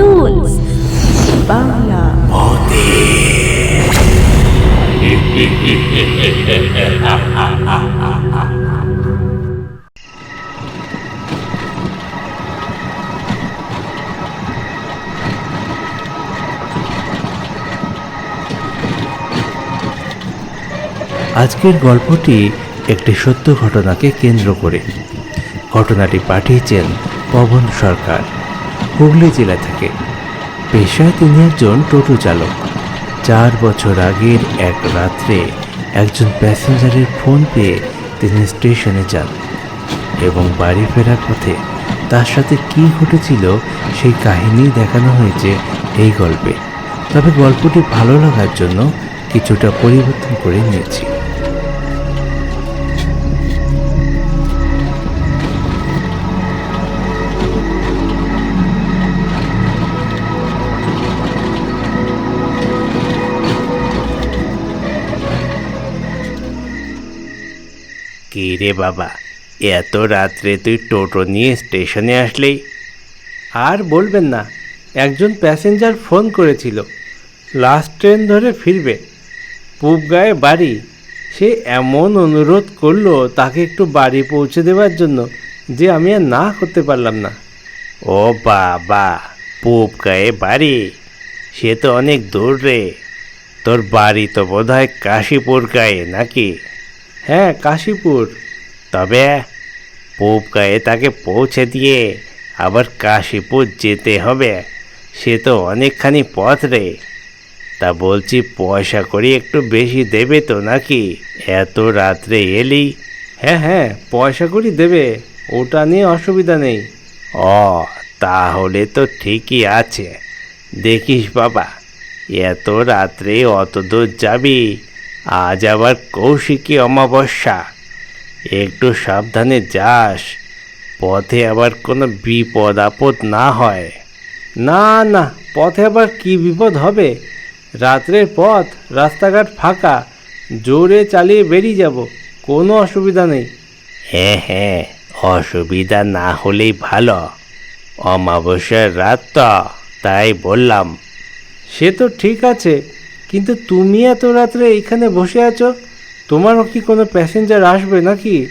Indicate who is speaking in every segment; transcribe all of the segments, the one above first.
Speaker 1: Tools Bangla
Speaker 2: আজকের গল্পটি একটি সত্য ঘটনাকে কেন্দ্র করে। ঘটনাটি পাঠিয়েছেন পবন সরকার। হুগলি জেলা থেকে। পেশায় তিনি একজন টোটো চালক। চার বছর আগের এক রাত্রে একজন প্যাসেঞ্জারের ফোন পেয়ে তিনি স্টেশনে যান এবং বাড়ি ফেরার পথে তার সাথে কী ঘটেছিল সেই কাহিনী দেখানো হয়েছে এই গল্পে। তবে গল্পটি ভালো লাগার জন্য কিছুটা পরিবর্তন করে নিয়েছি। কি রে বাবা? এত রাত্রে তুই টোটো নিয়ে স্টেশনে আসলেই আর বলবেন না, একজন প্যাসেঞ্জার ফোন করেছিল, লাস্ট ট্রেন ধরে ফিরবে। পূব গায়ে বাড়ি, সে এমন অনুরোধ করল তাকে একটু বাড়ি পৌঁছে দেওয়ার জন্য যে আমি আর না করতে পারলাম না। ও বাবা, পূব গায়ে বাড়ি? সে তো অনেক দূর রে। তোর বাড়ি তো বোধ হয় কাশীপুর গায়ে নাকি? হ্যাঁ কাশীপুর। তবে পূব গায়ে তাকে পৌঁছে দিয়ে আবার কাশীপুর যেতে হবে। সে তো অনেকখানি পথ রে। তা বলছি পয়সা করি একটু বেশি দেবে তো নাকি? এত রাত্রে এলি। হ্যাঁ হ্যাঁ পয়সা করি দেবে। ওটা নিয়ে অসুবিধা নেই। ও তাহলে তো ঠিকই আছে। দেখিস বাবা এত রাত্রে অত দূর যাবি আজ আবার কৌশিকী অমাবস্যা। একটু সাবধানে যাস পথে আবার কোনো বিপদ আপদ না হয়। না না পথে আবার কি বিপদ হবে? রাত্রের পথ রাস্তাঘাট ফাঁকা জোরে চালিয়ে বেরিয়ে যাব কোনো অসুবিধা নেই। হ্যাঁ হ্যাঁ অসুবিধা না হলেই ভালো। অমাবস্যার রাত তো তাই বললাম। সে তো ঠিক আছে কিন্তু তুমি এত রাত্রে এখানে বসে আছো? তোমারও কি কোনো প্যাসেঞ্জার আসবে নাকি?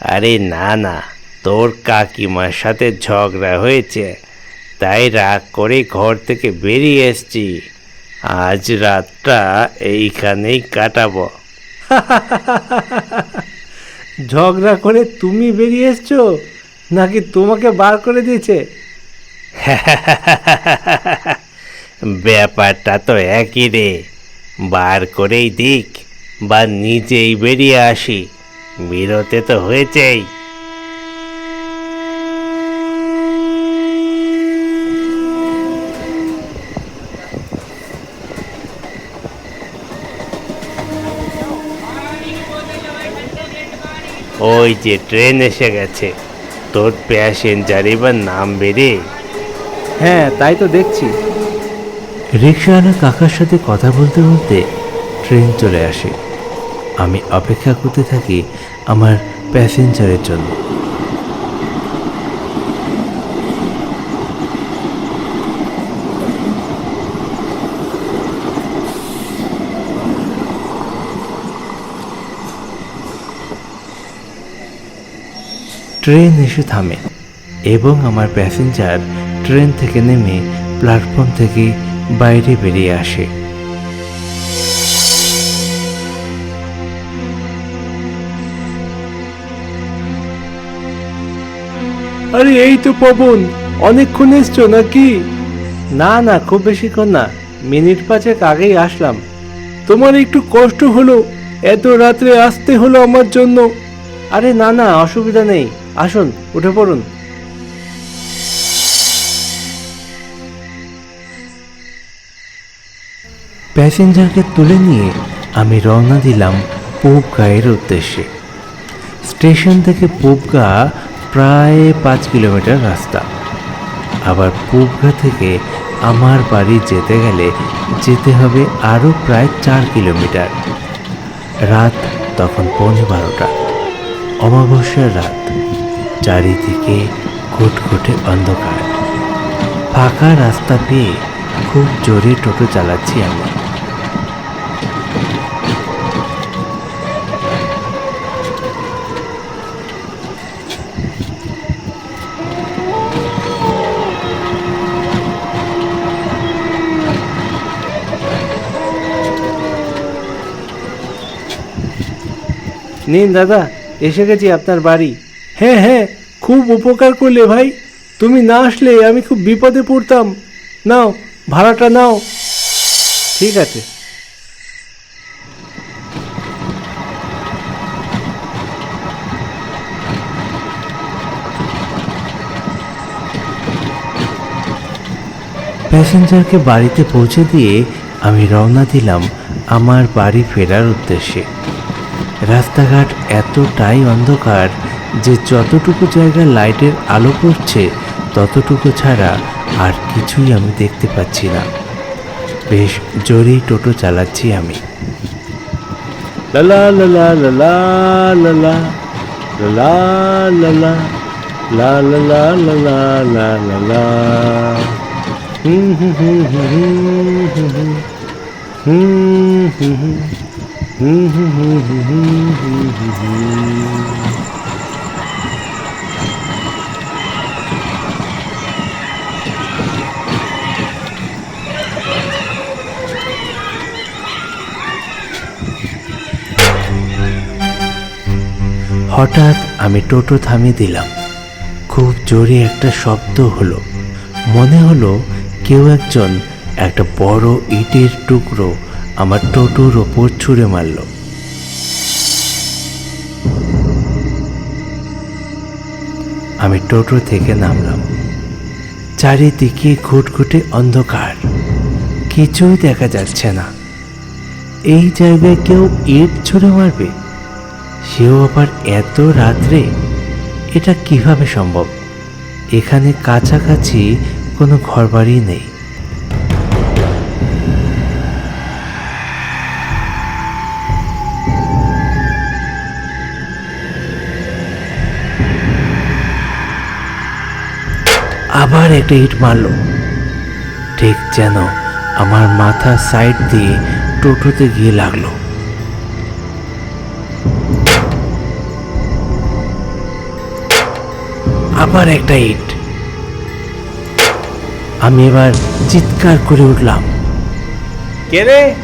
Speaker 2: আরে না না। তোর কাকিমার সাথে ঝগড়া হয়েছে। তাই রাগ করে ঘর থেকে বেরিয়ে এসছি। আজ রাতটা এইখানেই কাটাবো। ঝগড়া করে তুমি বেরিয়ে এসছো? নাকি তোমাকে বার করে দিয়েছে? ব্যাপারটা তো একই রে। বার করেই দিক বা নিজেই বেরিয়ে আসি। বেরোতে তো হয়েছেই। ওই যে ট্রেন এসে গেছে। তোর প্যাসেঞ্জার এবার নাম বেড়ে। হ্যাঁ তাই তো দেখছি। রিক্সাওয়ালা কাকার সাথে কথা বলতে বলতে ট্রেন চলে আসে। আমি অপেক্ষা করতে থাকি আমার প্যাসেঞ্জারের জন্য। ট্রেন এসে থামে এবং আমার প্যাসেঞ্জার ট্রেন থেকে নেমে প্ল্যাটফর্ম থেকে বাইরে বেরিয়ে আসে। আরে এই তো পবন অনেকক্ষণ এসছো নাকি? না না খুব বেশিক্ষণ না মিনিট পাঁচেক আগেই আসলাম। তোমার একটু কষ্ট হলো এত রাত্রে আসতে হলো আমার জন্য। আরে না না অসুবিধা নেই আসুন উঠে পড়ুন। প্যাসেঞ্জারকে তুলে নিয়ে আমি রওনা দিলাম পূব গায়ের উদ্দেশ্যে। স্টেশন থেকে পূবগা প্রায় পাঁচ কিলোমিটার রাস্তা। আবার পূবগা থেকে আমার বাড়ি যেতে গেলে যেতে হবে আরও প্রায় চার কিলোমিটার। রাত তখন পৌনে বারোটা। অমাবস্যার রাত। চারিদিকে ঘুটঘুটে অন্ধকার। ফাঁকা রাস্তা পেয়ে খুব জোরে টোটো চালাচ্ছি আমি। নিন দাদা, এসে গেছি আপনার বাড়ি। হ্যাঁ হ্যাঁ খুব উপকার করলে ভাই। তুমি না আসলে আমি খুব বিপদে পড়তাম। নাও, ভাড়াটা নাও। ঠিক আছে। প্যাসেঞ্জারকে বাড়িতে পৌঁছে দিয়ে আমি রওনা দিলাম আমার বাড়ি ফেরার উদ্দেশ্যে। রাস্তাঘাট এতটাই অন্ধকার যে যতটুকু জায়গায় লাইটের আলো পড়ছে ততটুকু ছাড়া আর কিছুই আমি দেখতে পাচ্ছি না বেশ জোরেই টোটো চালাচ্ছি আমি লালা লালা লালা লালা লালা লালা লা লালা লালা লা লালা হুম হুম হুম হুম হুম হুম হুম হুম হুম হঠাৎ আমি টোটো থামিয়ে দিলাম। খুব জোরে একটা শব্দ হলো। মনে হলো কেউ একজন একটা বড় ইটের টুকরো আমার টোটোর ওপর ছুঁড়ে মারল। আমি টোটো থেকে নামলাম। চারিদিকে ঘুটঘুটে অন্ধকার। কিছুই দেখা যাচ্ছে না। এই জায়গায় কেউ ইট ছুঁড়ে মারবে? সেও আবার এত রাত্রে? এটা কীভাবে সম্ভব? এখানে কাছাকাছি কোনো ঘরবাড়ি নেই। আবার একটা ইট মারলো। ঠিক যেন আমার মাথা সাইড দিয়ে টোটোতে গিয়ে লাগল। আবার একটা ইট। আমি এবার চিৎকার করে উঠলাম। কে রে?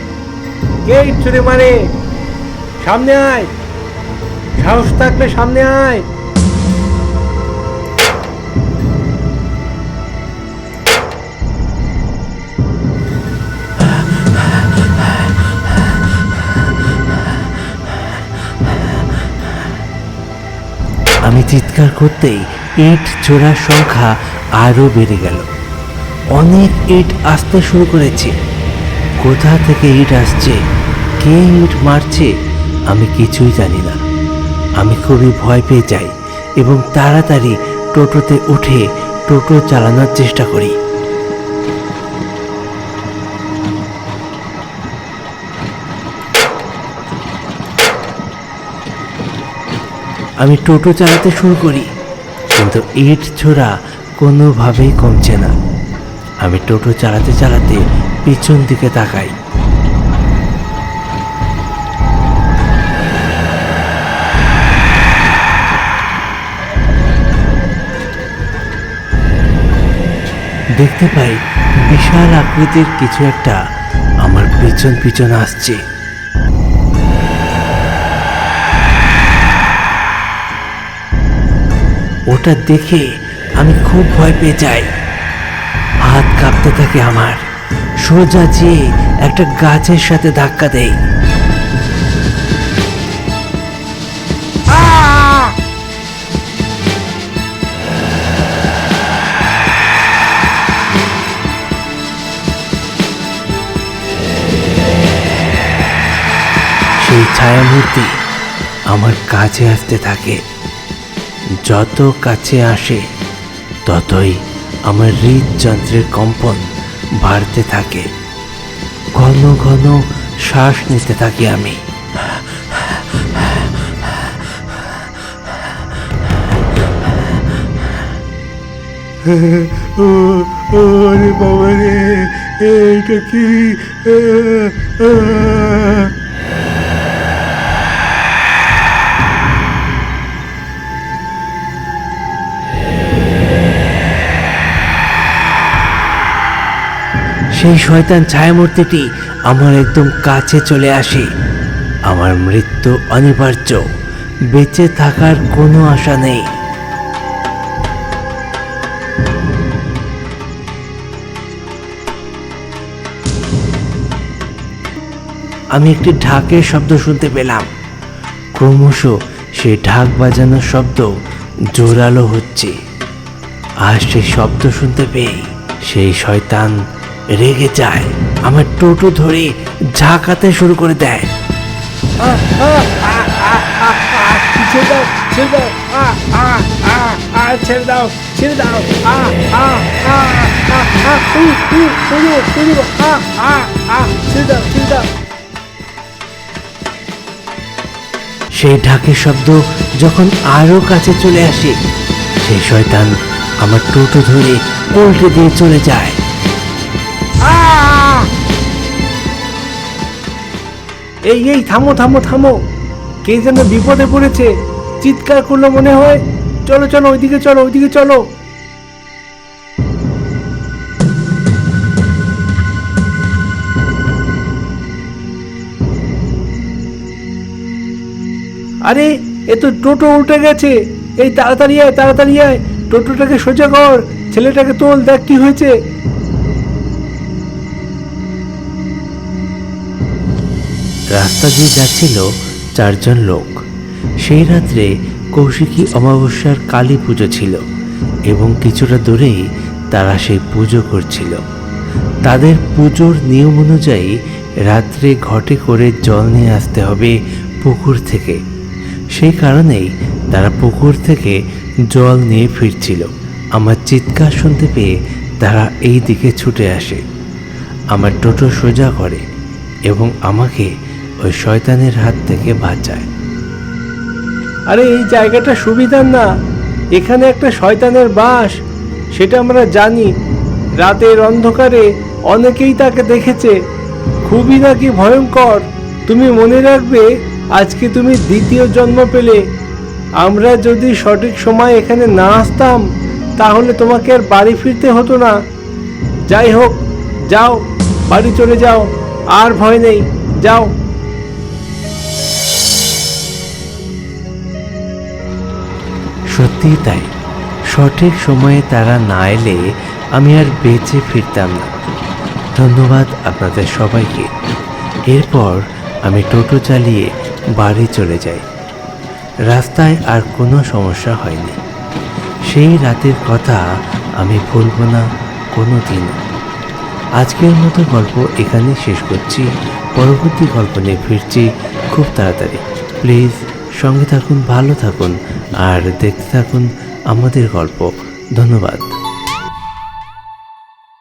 Speaker 2: কে ইট মারে? সামনে আয়। সাহস থাকলে সামনে আয়। চিৎকার করতেই ইট চোরার সংখ্যা আরও বেড়ে গেল। অনেক ইট আসতে শুরু করেছে। কোথা থেকে ইট আসছে? কে ইট মারছে? আমি কিছুই জানি না। আমি খুবই ভয় পেয়ে যাই এবং তাড়াতাড়ি টোটোতে উঠে টোটো চালানোর চেষ্টা করি। আমি টোটো চালাতে শুরু করি, কিন্তু ইট ছোড়া কোনোভাবেই কমছে না। আমি টোটো চালাতে চালাতে পিছন দিকে তাকাই। দেখতে পাই বিশাল আকৃতির কিছু একটা আমার পিছন পিছন আসছে। ওটা দেখে আমি খুব ভয় পেয়ে যাই। হাত কাঁপতে থাকে আমার। সোজা যেয়ে একটা গাছের সাথে ধাক্কা দেই। সেই ছায়ামূর্তি আমার কাছে আসতে থাকে। যত কাছে আসে, ততই আমার হৃদযন্ত্রের কম্পন বাড়তে থাকে। ঘন ঘন শ্বাস নিতে থাকি আমি। এটা কি? সেই শয়তান ছায়ামূর্তিটি আমার একদম কাছে চলে আসে। আমার মৃত্যু অনিবার্য। বেঁচে থাকার কোনো আশা নেই। আমি একটি ঢাকের শব্দ শুনতে পেলাম। ক্রমশ সেই ঢাক বাজানোর শব্দ জোরালো হচ্ছে। আর সেই শব্দ শুনতে পেয়ে সেই শয়তান রেগে যায়। আমার টোটো ধরে ঝাঁকাতে শুরু করে দেয়। ছেড়ে দাও ছেড়ে দাও সেই ঢাকের শব্দ যখন আরও কাছে চলে আসে, সেই শয়তান আমার টোটো ধরে উল্টে দিয়ে চলে যায়। এই এই, থামো থামো থামো। কে যেন বিপদে পড়েছে। চিৎকার করল মনে হয়। চলো চলো, ওইদিকে চলো ওইদিকে চলো। আরে, এ তো টোটো উল্টে গেছে। এই, তাড়াতাড়ি আয় তাড়াতাড়ি আয়। টোটোটাকে সোজা কর। ছেলেটাকে তোল, দেখ কি হয়েছে। রাস্তা দিয়ে যাচ্ছিল চারজন লোক। সেই রাত্রে কৌশিকী অমাবস্যার কালী পুজো ছিল এবং কিছুটা দূরেই তারা সেই পুজো করছিল। তাদের পুজোর নিয়ম অনুযায়ী রাত্রে ঘটে করে জল নিয়ে আসতে হবে পুকুর থেকে। সেই কারণেই তারা পুকুর থেকে জল নিয়ে ফিরছিল। আমার চিৎকার শুনতে পেয়ে তারা এই দিকে ছুটে আসে। আমার টোটো সোজা করে এবং আমাকে ওই শয়তানের হাত থেকে বাঁচায়। আরে, এই জায়গাটা সুবিধার না। এখানে একটা শয়তানের বাস, সেটা আমরা জানি। রাতের অন্ধকারে অনেকেই তাকে দেখেছে। খুবই নাকি ভয়ঙ্কর। তুমি মনে রাখবে, আজকে তুমি দ্বিতীয় জন্ম পেলে। আমরা যদি সঠিক সময় এখানে না আসতাম, তাহলে তোমাকে আর বাড়ি ফিরতে হতো না। যাই হোক, যাও, বাড়ি চলে যাও। আর ভয় নেই, যাও। সত্যিই তাই। সঠিক সময়ে তারা না এলে আমি আর বেঁচে ফিরতাম না। ধন্যবাদ আপনাদের সবাইকে। এরপর আমি টোটো চালিয়ে বাড়ি চলে যাই। রাস্তায় আর কোনো সমস্যা হয়নি। সেই রাতের কথা আমি ভুলব না কোনো দিনও আজকের মতো গল্প এখানে শেষ করছি। পরবর্তী গল্প নিয়ে ফিরছি খুব তাড়াতাড়ি। প্লিজ। সঙ্গে থাকুন ভালো থাকুন আর দেখতে থাকুন আমাদের গল্প। ধন্যবাদ।